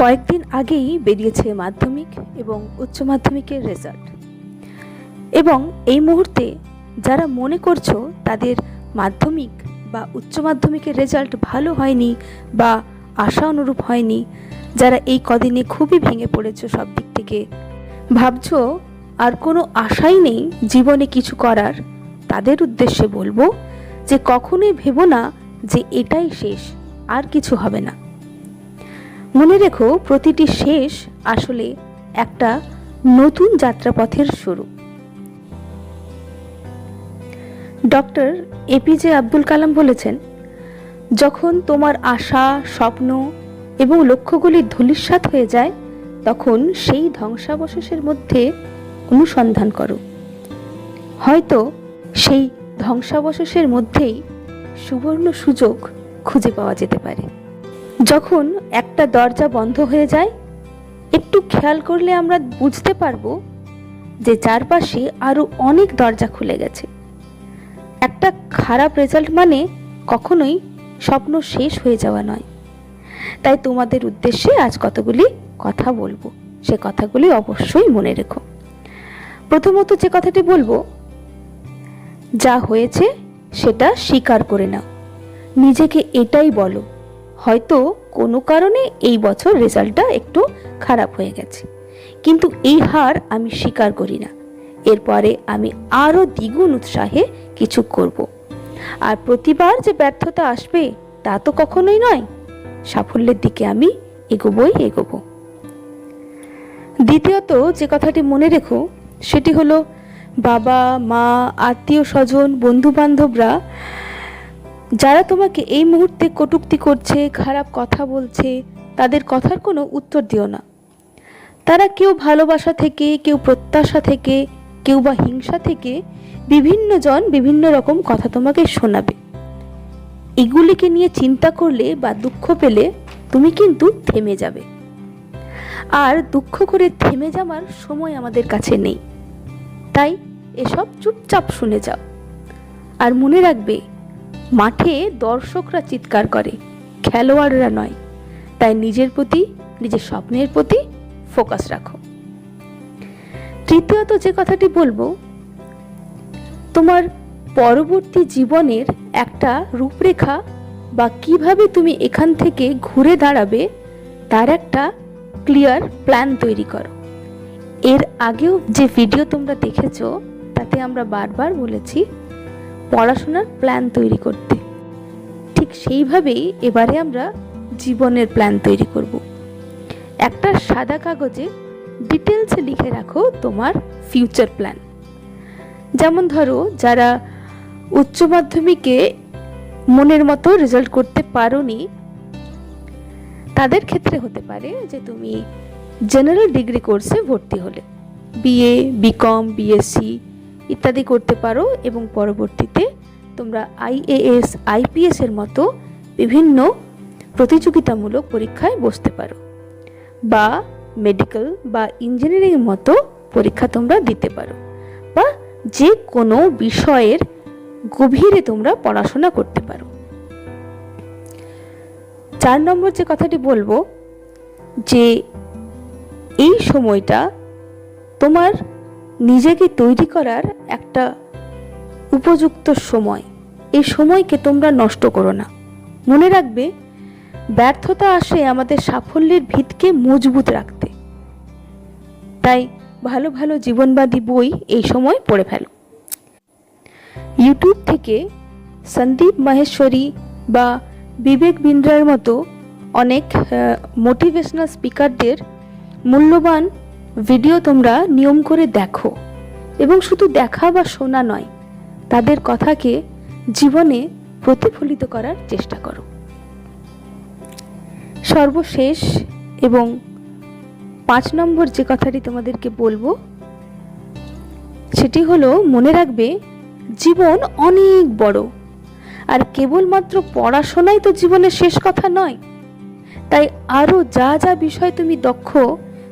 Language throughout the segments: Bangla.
কয়েকদিন আগেই বেরিয়েছে মাধ্যমিক এবং উচ্চ মাধ্যমিকের রেজাল্ট। এবং এই মুহূর্তে যারা মনে করছ তাদের মাধ্যমিক বা উচ্চ মাধ্যমিকের রেজাল্ট ভালো হয়নি বা আশা অনুরূপ হয়নি, যারা এই কদিনে খুবই ভেঙে পড়েছো সব দিক থেকে, ভাবছ আর কোনো আশাই নেই জীবনে কিছু করার, তাদের উদ্দেশ্যে বলব যে কখনোই ভেবো না যে এটাই শেষ, আর কিছু হবে না। মনে রেখো, প্রতিটি শেষ আসলে একটা নতুন যাত্রাপথের শুরু। ডক্টর এপিজে আব্দুল কালাম বলেছেন, যখন তোমার আশা, স্বপ্ন এবং লক্ষ্যগুলি ধূলিসাৎ হয়ে যায়, তখন সেই ধ্বংসাবশেষের মধ্যে অনুসন্ধান করো। হয়তো সেই ধ্বংসাবশেষের মধ্যেই সুবর্ণ সুযোগ খুঁজে পাওয়া যেতে পারে। যখন একটা দরজা বন্ধ হয়ে যায়, একটু খেয়াল করলে আমরা বুঝতে পারব যে চারপাশে আরও অনেক দরজা খুলে গেছে। একটা খারাপ রেজাল্ট মানে কখনোই স্বপ্ন শেষ হয়ে যাওয়া নয়। তাই তোমাদের উদ্দেশ্যে আজ কতগুলি কথা বলব, সে কথাগুলি অবশ্যই মনে রেখো। প্রথমত যে কথাটি বলব, যা হয়েছে সেটা স্বীকার করে নাও। নিজেকে এটাই বলো হয়তো কোনো কারণে এই বছর রেজাল্টটা একটু খারাপ হয়ে গেছে। কিন্তু এই হার আমি স্বীকার করি না। এরপরে আমি আরও দ্বিগুণ উৎসাহে কিছু করব। আর প্রতিবার যে ব্যর্থতা আসবে, তা তো কখনোই নয়। সাফল্যের দিকে আমি এগোবই এগোব। দ্বিতীয়ত যে কথাটি মনে রেখো, সেটি হলো বাবা, মা আত্মীয় স্বজন বন্ধু বান্ধবরা যারা তোমাকে এই মুহূর্তে কটূক্তি করছে, খারাপ কথা বলছে, তাদের কথার কোনো উত্তর দিও না। তারা কেউ ভালোবাসা থেকে, কেউ প্রত্যাশা থেকে, কেউ বা হিংসা থেকে বিভিন্ন জন বিভিন্ন রকম কথা তোমাকে শোনাবে। এগুলিকে নিয়ে চিন্তা করলে বা দুঃখ পেলে তুমি কিন্তু থেমে যাবে। আর দুঃখ করে থেমে যাওয়ার সময় আমাদের কাছে নেই। তাই এসব চুপচাপ শুনে যাও। আর মনে রাখবে মাঠে দর্শকরা চিৎকার করে, খেলোয়াড়রা নয়। তাই নিজের প্রতি, নিজের স্বপ্নের প্রতি ফোকাস রাখো। তৃতীয়ত যে কথাটি বলব, তোমার পরবর্তী জীবনের একটা রূপরেখা বা কীভাবে তুমি এখান থেকে ঘুরে দাঁড়াবে, তার একটা ক্লিয়ার প্ল্যান তৈরি করো। এর আগেও যে ভিডিও তোমরা দেখেছ, তাতে আমরা বারবার বলেছি পড়াশোনার প্ল্যান তৈরি করতে। ঠিক সেইভাবেই এবারে আমরা জীবনের প্ল্যান তৈরি করব। একটা সাদা কাগজে ডিটেলসে লিখে রাখো তোমার ফিউচার প্ল্যান যেমন ধরো, যারা উচ্চ মাধ্যমিকে মনের মতো রেজাল্ট করতে পারোনি, তাদের ক্ষেত্রে হতে পারে যে তুমি জেনারেল ডিগ্রি কোর্সে ভর্তি হলে। বিএ বিকম বিএসসি ইত্যাদি করতে পারো এবং পরবর্তীতে তোমরা আইএএস আইপিএস এর মতো বিভিন্ন প্রতিযোগিতামূলক পরীক্ষায় বসতে পারো বা মেডিকেল বা ইঞ্জিনিয়ারিং মতো পরীক্ষা তোমরা দিতে পারো বা যে কোনো বিষয়ের গভীরে তোমরা পড়াশোনা করতে পারো। চার নম্বর যে কথাটি বলব যে এই সময়টা তোমার নিজেকে তৈরি করার একটা উপযুক্ত সময়। এই সময়কে তোমরা নষ্ট করো না। মনে রাখবে, ব্যর্থতা আসে আমাদের সাফল্যের ভিতকে মজবুত রাখতে। তাই ভালো ভালো জীবনবাদী বই এই সময় পড়ে ফেলো। ইউটিউব থেকে সন্দীপ মাহেশ্বরী বা বিবেক বিন্দ্রার মতো অনেক মোটিভেশনাল স্পিকারদের মূল্যবান ভিডিও তোমরা নিয়ম করে দেখো। এবং শুধু দেখা বা শোনা নয়, তাদের কথাকে জীবনে প্রতিফলিত করার চেষ্টা করো। সর্বশেষ এবং পাঁচ নম্বর যে কথাটি তোমাদেরকে বলব, সেটি হলো, মনে রাখবে, জীবন অনেক বড়। আর কেবলমাত্র পড়াশোনাই তো জীবনের শেষ কথা নয়। তাই আরও যা যা বিষয় তুমি দক্ষ,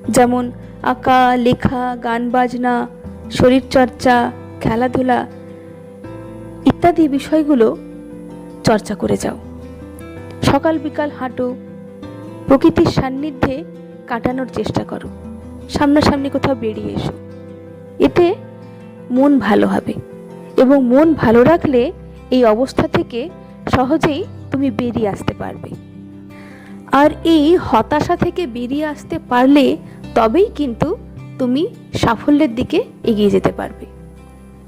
যেমন আঁকা, লেখা, গান বাজনা শরীরচর্চা খেলাধুলা ইত্যাদি বিষয়গুলো চর্চা করে যাও। সকাল বিকাল হাঁটো, প্রকৃতির সান্নিধ্যে কাটানোর চেষ্টা করো। সামনাসামনি কোথাও বেরিয়ে এসো। এতে মন ভালো হবে এবং মন ভালো রাখলে এই অবস্থা থেকে সহজেই তুমি বেরিয়ে আসতে পারবে। আর এই হতাশা থেকে বেরিয়ে আসতে পারলে তবেই কিন্তু তুমি সাফল্যের দিকে এগিয়ে যেতে পারবে।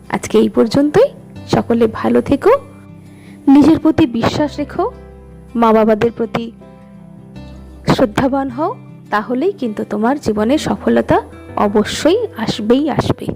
আজকে এই পর্যন্তই। সকলে ভালো থেকো। নিজের প্রতি বিশ্বাস রেখো। মা বাবাদের প্রতি শ্রদ্ধাবান হও। তাহলেই কিন্তু তোমার জীবনে সফলতা অবশ্যই আসবেই আসবে।